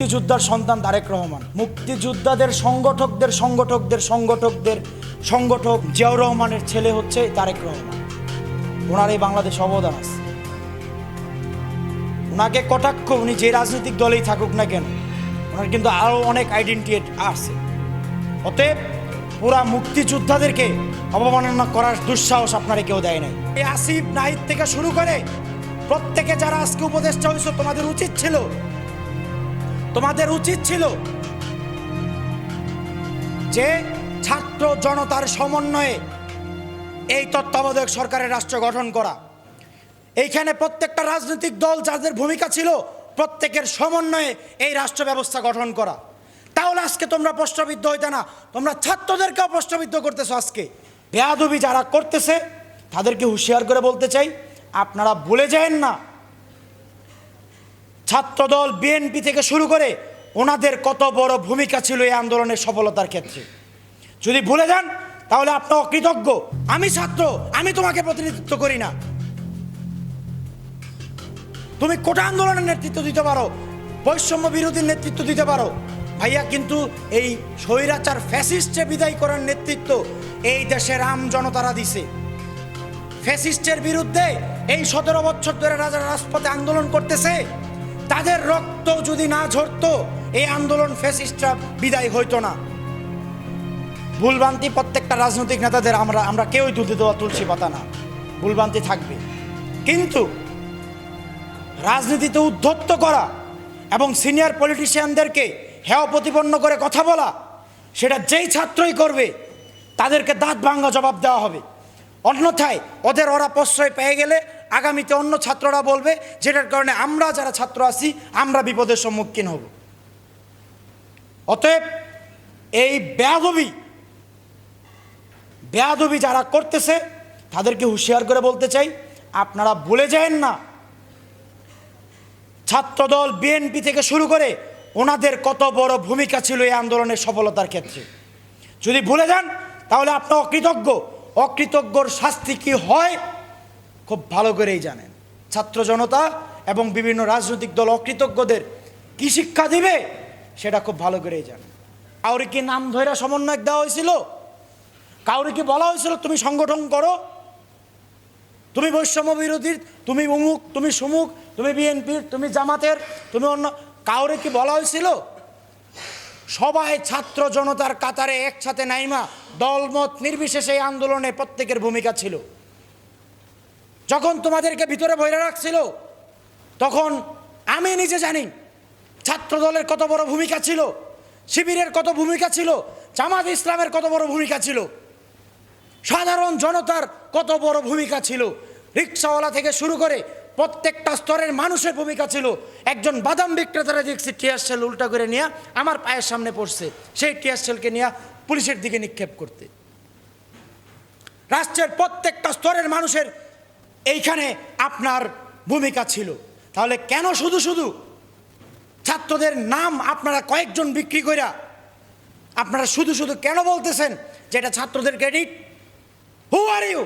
মুক্তিযোদ্ধার সন্তান তারেক রহমান। মুক্তিযোদ্ধাদের সংগঠকদের সংগঠকদের সংগঠকদের সংগঠক জিয়াউর রহমানের ছেলে হচ্ছে তারেক রহমান। ওনার এই বাংলাদেশ অবদান আছে। ওনাকে কটাক্ষ, উনি যে রাজনৈতিক দলেই থাকুক না কেন, ওনার কিন্তু আরও অনেক আইডেন্টি আছে। অতএব পুরা মুক্তিযোদ্ধাদেরকে অবমাননা করার দুঃসাহস আপনারা কেউ দেয় নাই। এই আসিফ নাহিদ থেকে শুরু করে প্রত্যেকে যারা আজকে উপদেষ্টা হয়েছে, তোমাদের উচিত ছিল তোমাদের উচিত ছিল যে ছাত্র জনতার সমন্বয়ে এই তত্ত্বাবধায়ক সরকারের রাষ্ট্র গঠন করা। এইখানে প্রত্যেকটা রাজনৈতিক দল যাদের ভূমিকা ছিল, প্রত্যেকের সমন্বয়ে এই রাষ্ট্র ব্যবস্থা গঠন করা। তাহলে আজকে তোমরা প্রশ্নবিদ্ধ হইতে না, তোমরা ছাত্রদেরকেও প্রশ্নবিদ্ধ করতেছো আজকে। বেয়াদবি যারা করতেছে, তাদেরকে হুঁশিয়ার করে বলতে চাই, আপনারা ভুলে যায়েন না। ছাত্রদল বিএনপি থেকে শুরু করে ওনাদের কত বড় ভূমিকা ছিল এই আন্দোলনের সফলতার ক্ষেত্রে। যদি ভুলে যান, তাহলে আপনি অকৃতজ্ঞ আমি ছাত্র, আমি তোমাকে প্রতিনিধিত্ব করি না। তুমি কোটা আন্দোলনের নেতৃত্ব দিতে পারো, বৈষম্য বিরোধীর নেতৃত্ব দিতে পারো। ভাইয়া, কিন্তু এই স্বৈরাচার ফ্যাসিস্টে বিদায় করার নেতৃত্ব এই দেশের আম জনতারা দিছে। ফ্যাসিস্টের বিরুদ্ধে এই সতেরো বছর ধরে রাজা রাজপথে আন্দোলন করতেছে। তাদের রক্ত যদি না ঝরতো, এই আন্দোলন ফ্যাসিস্টরা বিদায় হইতো না। ভুলভ্রান্তি প্রত্যেকটা রাজনৈতিক নেতাদের আমরা আমরা কেউই তুলতে দেওয়া তুলসী পাতা না। ভুলভ্রান্তি থাকবে। কিন্তু রাজনীতিতে উদ্ধত্ত করা এবং সিনিয়র পলিটিশিয়ানদেরকে হেয় প্রতিপন্ন করে কথা বলা, সেটা যেই ছাত্রই করবে, তাদেরকে দাঁত ভাঙ্গা জবাব দেওয়া হবে। অন্যথায় ওদের ওরা প্রশ্রয় পেয়ে গেলে আগামীতে অন্য ছাত্ররা বলবে, যেটার কারণে আমরা যারা ছাত্র আছি, আমরা বিপদের সম্মুখীন হব। অতএব এই বেয়াদবি বেয়াদবি যারা করতেছে, তাদেরকে হুঁশিয়ার করে বলতে চাই, আপনারা ভুলে যায়েন না। ছাত্রদল বিএনপি থেকে শুরু করে ওনাদের কত বড় ভূমিকা ছিল এই আন্দোলনের সফলতার ক্ষেত্রে। যদি ভুলে যান, তাহলে আপনার অকৃতজ্ঞ। অকৃতজ্ঞর শাস্তি কি হয়? খুব ভালো করেই জানেন। ছাত্র জনতা এবং বিভিন্ন রাজনৈতিক দল অকৃতজ্ঞদের কি শিক্ষা দিবে, সেটা খুব ভালো করেই জানেন। কাউরে কি নাম ধরে সমন্বয় দেওয়া হয়েছিল? কাউরে কি বলা হয়েছিল, তুমি সংগঠন করো? তুমি বৈষম্য বিরোধীর তুমি উমুক, তুমি সুমুক, তুমি বিএনপির তুমি জামাতের, তুমি অন্য কাউরে কি বলা হয়েছিল? সবাই ছাত্র জনতার কাতারে একসাথে নাইমা দলমত নির্বিশেষে এই আন্দোলনে প্রত্যেকের ভূমিকা ছিল। যখন তোমাদেরকে ভিতরে বইরে রাখছিল, তখন আমি নিজে জানি ছাত্র দলের কত বড় ভূমিকা ছিল, শিবিরের কত ভূমিকা ছিল, জামাত ইসলামের কত বড় ভূমিকা ছিল, সাধারণ জনতার কত বড় ভূমিকা ছিল, রিক্সাওয়ালা থেকে শুরু করে প্রত্যেকটা স্তরের মানুষের ভূমিকা ছিল। একজন বাদাম বিক্রেতারা দেখছি টিয়ার সেল উল্টা করে নিয়ে আমার পায়ের সামনে পড়ছে, সেই টিয়ার সেলকে নিয়ে পুলিশের দিকে নিক্ষেপ করতে। রাষ্ট্রের প্রত্যেকটা স্তরের মানুষের এইখানে আপনার ভূমিকা ছিল। তাহলে কেন শুধু শুধু ছাত্রদের নাম আপনারা কয়েকজন বিক্রি কইরা আপনারা শুধু শুধু কেন বলতেছেন যে এটা ছাত্রদের ক্রেডিট হু আর ইউ